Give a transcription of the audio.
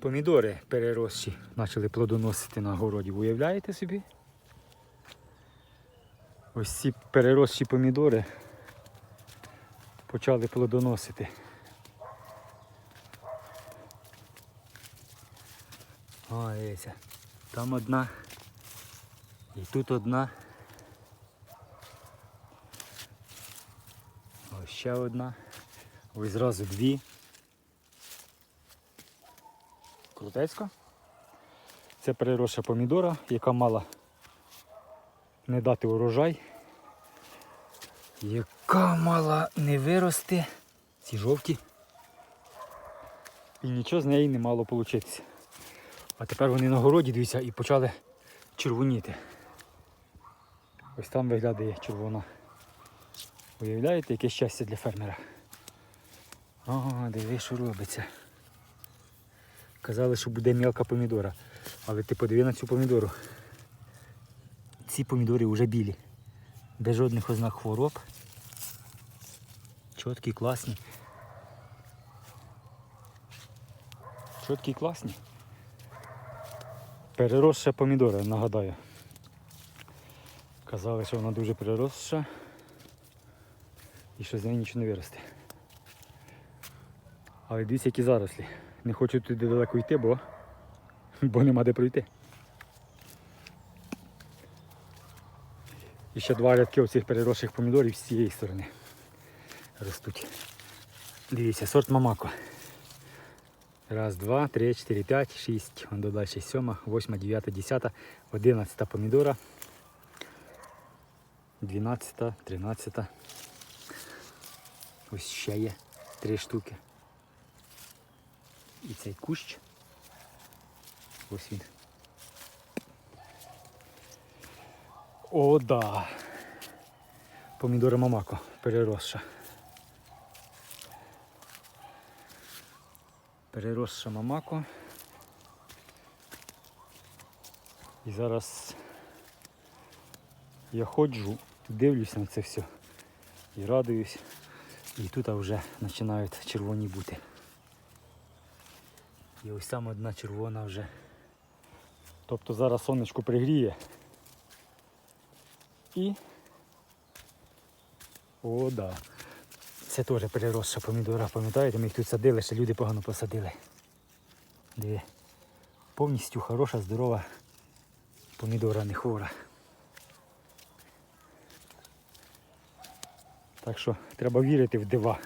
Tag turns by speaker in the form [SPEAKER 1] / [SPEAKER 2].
[SPEAKER 1] Помідори переросші почали плодоносити на городі. Уявляєте собі? Ось ці переросші помідори почали плодоносити. О, дивіться. Там одна. І тут одна. Ось ще одна. Ось зразу дві. Крутецька. Це переросша помідора, яка мала не дати урожай. Яка мала не вирости. Ці жовті. І нічого з неї не мало вийти. А тепер вони на городі дивіться і почали червоніти. Ось там виглядає червона. Уявляєте, яке щастя для фермера? О, диви, що робиться. Казали, що буде мелка помідора. Але ти подиви на цю помідору. Ці помідори вже білі. Без жодних ознак хвороб. Чіткі, класні. Чіткі, класні. Переросша помідора, нагадаю. Казали, що вона дуже переросша і що з неї нічого не виросте. Але дивіться, які зарослі. Не хочу туди далеко йти, бо, бо нема де пройти. І ще два рядки оцих переросших помідорів з цієї сторони ростуть. Дивіться, сорт Мамако. Раз, два, три, чотири, п'ять, шість. Он додалі сьома, восьма, дев'ята, десята, одинадцята помідора. Дванадцята, тринадцята. Ось ще є три штуки. І цей кущ. Ось він. О, да. Помідори Мамако переросша. Переросша Мамако. І зараз я ходжу, дивлюсь на це все і радуюсь. І тут вже починають червоні бути. І ось там одна червона вже. Тобто зараз сонечко пригріє. І... О, да. Це теж переросша помідора, пам'ятаєте, ми їх тут садили, ще люди погано посадили. Диви. Повністю хороша, здорова помідора, не хвора. Так що треба вірити в дива.